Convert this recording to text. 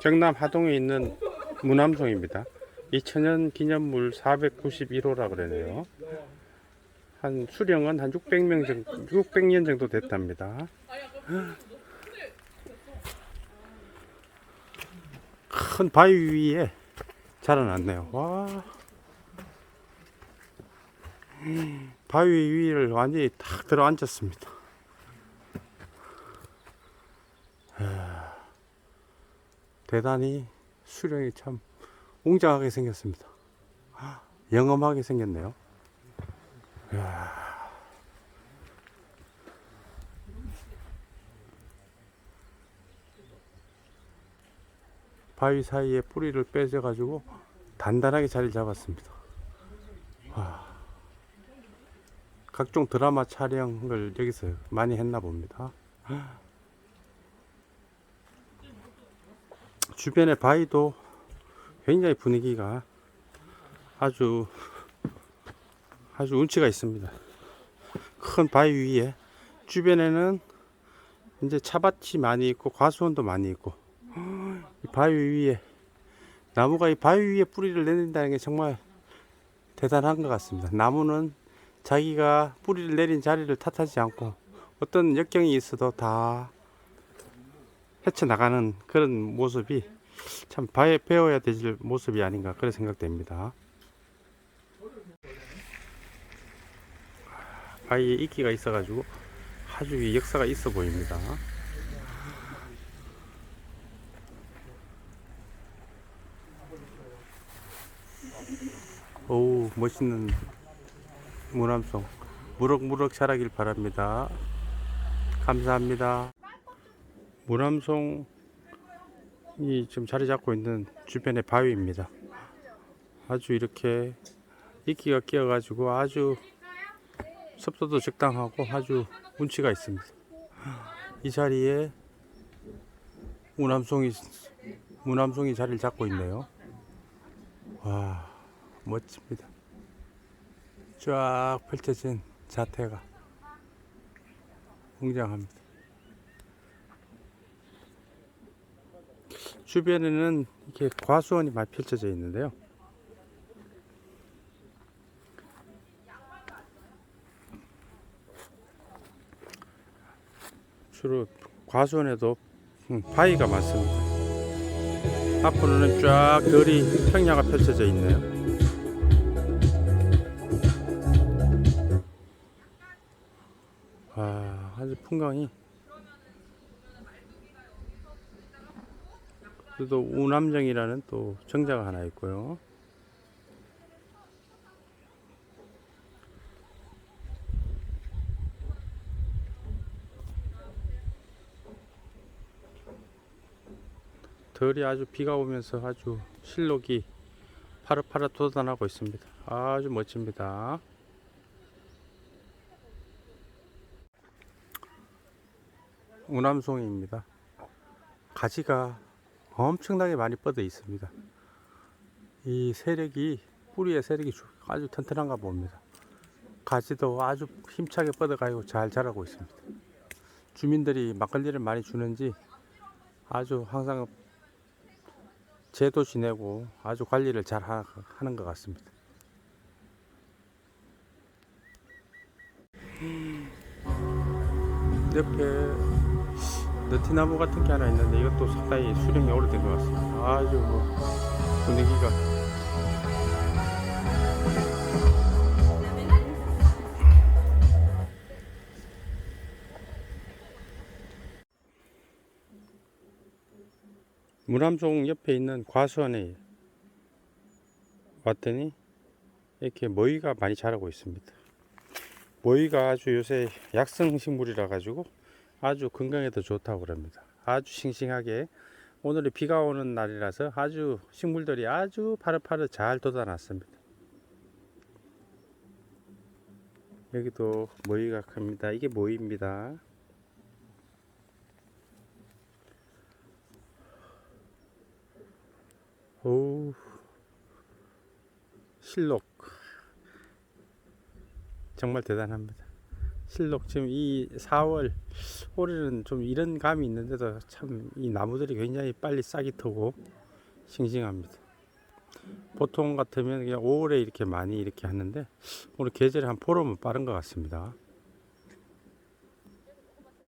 경남 하동에 있는 무남송입니다. 2000년 기념물 491호라 그러네요. 한 수령은 한 600명 정도, 600년 정도 됐답니다. 큰 바위 위에 자라났네요. 와. 바위 위를 완전히 탁 들어 앉았습니다. 대단히 수령이 참 웅장하게 생겼습니다. 영험하게 생겼네요. 이야. 바위 사이에 뿌리를 빼져가지고 단단하게 자리를 잡았습니다. 와. 각종 드라마 촬영을 여기서 많이 했나 봅니다. 주변의 바위도 굉장히 분위기가 아주 아주 운치가 있습니다. 큰 바위 위에 주변에는 이제 차밭이 많이 있고 과수원도 많이 있고 이 바위 위에 나무가 이 바위 위에 뿌리를 내린다는 게 정말 대단한 것 같습니다. 나무는 자기가 뿌리를 내린 자리를 탓하지 않고 어떤 역경이 있어도 다 헤쳐나가는 그런 모습이 참 바에 배워야 될 모습이 아닌가 그런 생각됩니다. 바위에 이끼가 있어가지고 아주 역사가 있어 보입니다. 오 멋있는 무남송 무럭무럭 자라길 바랍니다. 감사합니다. 무남송이 지금 자리 잡고 있는 주변의 바위입니다. 아주 이렇게 이끼가 끼어가지고 아주 습도도 적당하고 아주 운치가 있습니다. 이 자리에 무남송이 무남송이 자리를 잡고 있네요. 와 멋집니다. 쫙 펼쳐진 자태가 웅장합니다. 주변에는 이렇게 과수원이 많이 펼쳐져 있는데요. 주로 과수원에도 음, 바위가 많습니다. 앞으로는 쫙 들이 평야가 펼쳐져 있네요. 와, 아주 풍광이 또 우남정이라는 또 정자가 하나 있고요. 덜이 아주 비가 오면서 아주 실록이 파릇파릇 돋아나고 있습니다. 아주 멋집니다. 우남송이입니다. 가지가 엄청나게 많이 뻗어 있습니다. 이 세력이 뿌리의 세력이 주- 아주 튼튼한가 봅니다. 가지도 아주 힘차게 뻗어가지고 잘 자라고 있습니다. 주민들이 막걸리를 많이 주는지 아주 항상 제도 지내고 아주 관리를 잘 하- 하는 것 같습니다. 옆에 너티나무 같은 게 하나 있는데 이것도 상당히 수령이 오래된 것 같습니다. 아주 뭐 분위기가 무남송 옆에 있는 과수원에 왔더니 이렇게 모이가 많이 자라고 있습니다. 모이가 아주 요새 약성 식물이라 가지고 아주 건강에도 좋다고 그럽니다. 아주 싱싱하게 오늘이 비가 오는 날이라서 아주 식물들이 아주 파릇파릇 잘 돋아났습니다. 여기도 모이가 큽니다. 이게 모이입니다. 오 실록 정말 대단합니다. 실록 지금 이 4월 올해는 좀 이런 감이 있는데도 참 이 나무들이 굉장히 빨리 싹이 트고 싱싱합니다. 보통 같으면 그냥 5월에 이렇게 많이 이렇게 하는데 오늘 계절이 한 보름은 빠른 것 같습니다.